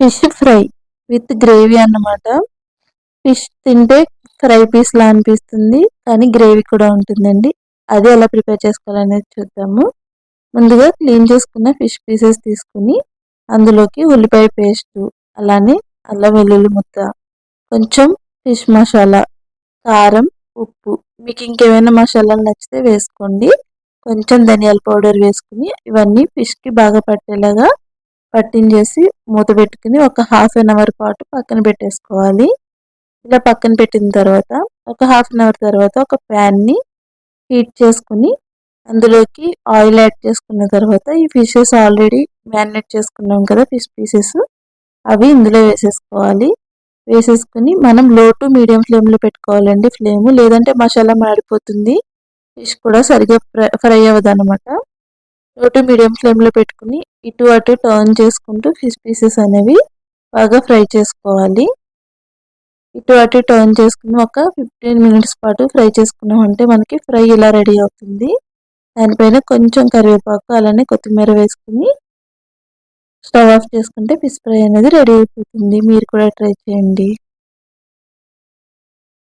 Fish fry with gravy అన్నమాట. Fish తింటే fry పీస్లా అనిపిస్తుంది కానీ గ్రేవీ కూడా ఉంటుందండి. అది ఎలా ప్రిపేర్ చేసుకోవాలనేది చూద్దాము. ముందుగా క్లీన్ చేసుకున్న ఫిష్ పీసెస్ తీసుకుని అందులోకి ఉల్లిపాయ పేస్ట్ అలానే అల్లం వెల్లుల్లి ముద్ద కొంచెం ఫిష్ మసాలా కారం ఉప్పు. మీకు ఇంకేమైనా మసాలాలు నచ్చితే వేసుకోండి. కొంచెం ధనియాల పౌడర్ వేసుకుని ఇవన్నీ ఫిష్కి బాగా పట్టేలాగా పట్టించేసి మూత పెట్టుకుని ఒక హాఫ్ అన్ అవర్ పాటు పక్కన పెట్టేసుకోవాలి. ఇలా పక్కన పెట్టిన తర్వాత ఒక హాఫ్ అన్ అవర్ తర్వాత ఒక ప్యాన్ని హీట్ చేసుకుని అందులోకి ఆయిల్ యాడ్ చేసుకున్న తర్వాత ఈ ఫిషెస్ ఆల్రెడీ మ్యారినేట్ చేసుకున్నాం కదా ఫిష్ పీసెస్ అవి ఇందులో వేసేసుకోవాలి. వేసేసుకుని మనం లో టు మీడియం ఫ్లేమ్లో పెట్టుకోవాలండి ఫ్లేమ్ లేదంటే మసాలా మాడిపోతుంది. ఫిష్ కూడా సరిగా ఫ్రై అవ్వదు అనమాట లో మీడియం ఫ్లేమ్లో పెట్టుకుని ఇటు అటు టర్న్ చేసుకుంటూ ఫిష్ పీసెస్ అనేవి బాగా ఫ్రై చేసుకోవాలి. ఇటు అటు టర్న్ చేసుకుని ఒక ఫిఫ్టీన్ మినిట్స్ పాటు ఫ్రై చేసుకున్నామంటే మనకి ఫ్రై ఇలా రెడీ అవుతుంది. దానిపైన కొంచెం కరివేపాకు అలానే కొత్తిమీర వేసుకుని స్టవ్ ఆఫ్ చేసుకుంటే ఫిష్ ఫ్రై అనేది రెడీ అయిపోతుంది. మీరు కూడా ట్రై చేయండి.